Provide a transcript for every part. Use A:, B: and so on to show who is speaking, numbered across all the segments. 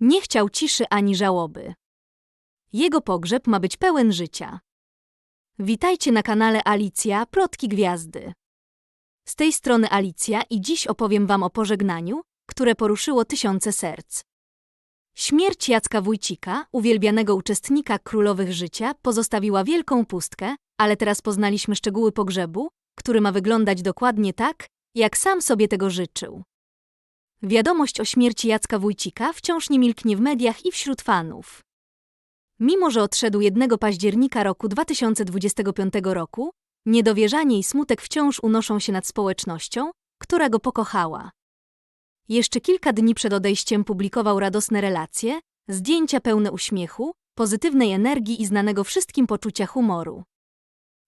A: Nie chciał ciszy ani żałoby. Jego pogrzeb ma być pełen życia. Witajcie na kanale Alicja Plotki Gwiazdy. Z tej strony Alicja i dziś opowiem wam o pożegnaniu, które poruszyło tysiące serc. Śmierć Jacka Wójcika, uwielbianego uczestnika królowych życia, pozostawiła wielką pustkę, ale teraz poznaliśmy szczegóły pogrzebu, który ma wyglądać dokładnie tak, jak sam sobie tego życzył. Wiadomość o śmierci Jacka Wójcika wciąż nie milknie w mediach i wśród fanów. Mimo, że odszedł 1 października roku 2025 roku, niedowierzanie i smutek wciąż unoszą się nad społecznością, która go pokochała. Jeszcze kilka dni przed odejściem publikował radosne relacje, zdjęcia pełne uśmiechu, pozytywnej energii i znanego wszystkim poczucia humoru.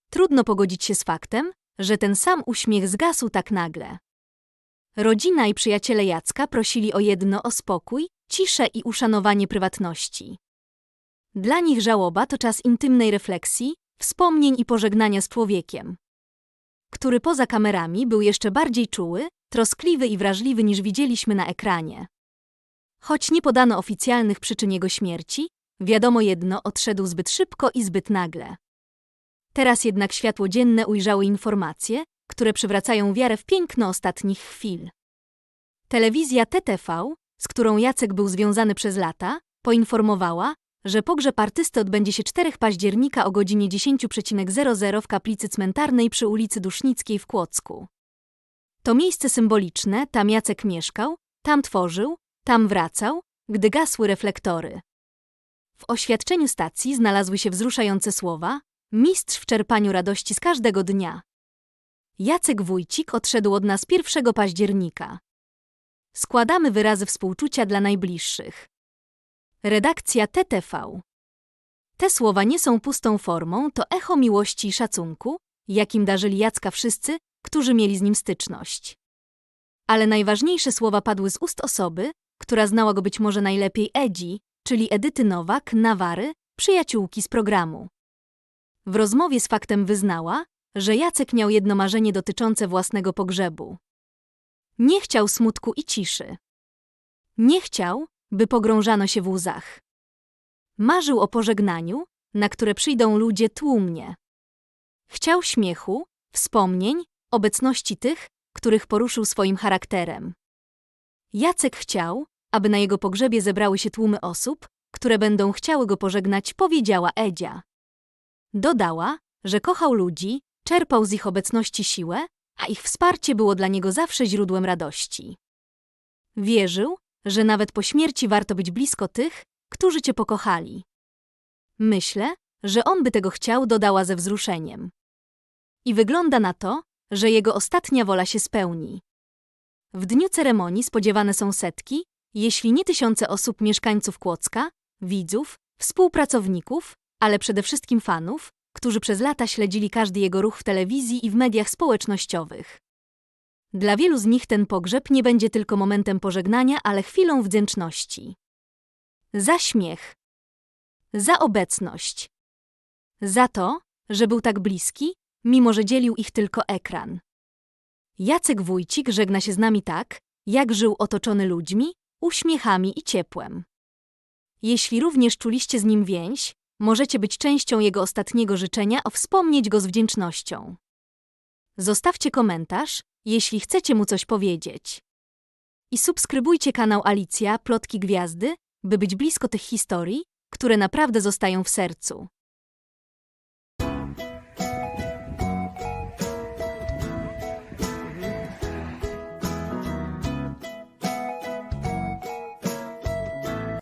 A: Trudno pogodzić się z faktem, że ten sam uśmiech zgasł tak nagle. Rodzina i przyjaciele Jacka prosili o jedno o spokój, ciszę i uszanowanie prywatności. Dla nich żałoba to czas intymnej refleksji, wspomnień i pożegnania z człowiekiem, który poza kamerami był jeszcze bardziej czuły, troskliwy i wrażliwy niż widzieliśmy na ekranie. Choć nie podano oficjalnych przyczyn jego śmierci, wiadomo jedno odszedł zbyt szybko i zbyt nagle. Teraz jednak światło dzienne ujrzały informacje, które przywracają wiarę w piękno ostatnich chwil. Telewizja TTV, z którą Jacek był związany przez lata, poinformowała, że pogrzeb artysty odbędzie się 4 października o godzinie 10.00 w kaplicy cmentarnej przy ulicy Dusznickiej w Kłodzku. To miejsce symboliczne, tam Jacek mieszkał, tam tworzył, tam wracał, gdy gasły reflektory. W oświadczeniu stacji znalazły się wzruszające słowa Mistrz w czerpaniu radości z każdego dnia. Jacek Wójcik odszedł od nas 1 października. Składamy wyrazy współczucia dla najbliższych. Redakcja TTV. Te słowa nie są pustą formą, to echo miłości i szacunku, jakim darzyli Jacka wszyscy, którzy mieli z nim styczność. Ale najważniejsze słowa padły z ust osoby, która znała go być może najlepiej Edzi, czyli Edyty Nowak, Nawary, przyjaciółki z programu. W rozmowie z faktem wyznała, że Jacek miał jedno marzenie dotyczące własnego pogrzebu. Nie chciał smutku i ciszy. Nie chciał, by pogrążano się w łzach. Marzył o pożegnaniu, na które przyjdą ludzie tłumnie. Chciał śmiechu, wspomnień, obecności tych, których poruszył swoim charakterem. Jacek chciał, aby na jego pogrzebie zebrały się tłumy osób, które będą chciały go pożegnać, powiedziała Edzia. Dodała, że kochał ludzi, czerpał z ich obecności siłę, a ich wsparcie było dla niego zawsze źródłem radości. Wierzył, że nawet po śmierci warto być blisko tych, którzy cię pokochali. Myślę, że on by tego chciał, dodała ze wzruszeniem. I wygląda na to, że jego ostatnia wola się spełni. W dniu ceremonii spodziewane są setki, jeśli nie tysiące osób mieszkańców Kłodzka, widzów, współpracowników, ale przede wszystkim fanów, którzy przez lata śledzili każdy jego ruch w telewizji i w mediach społecznościowych. Dla wielu z nich ten pogrzeb nie będzie tylko momentem pożegnania, ale chwilą wdzięczności. Za śmiech. Za obecność. Za to, że był tak bliski, mimo że dzielił ich tylko ekran. Jacek Wójcik żegna się z nami tak, jak żył otoczony ludźmi, uśmiechami i ciepłem. Jeśli również czuliście z nim więź, możecie być częścią jego ostatniego życzenia, o wspomnieć go z wdzięcznością. Zostawcie komentarz, jeśli chcecie mu coś powiedzieć. I subskrybujcie kanał Alicja Plotki Gwiazdy, by być blisko tych historii, które naprawdę zostają w sercu.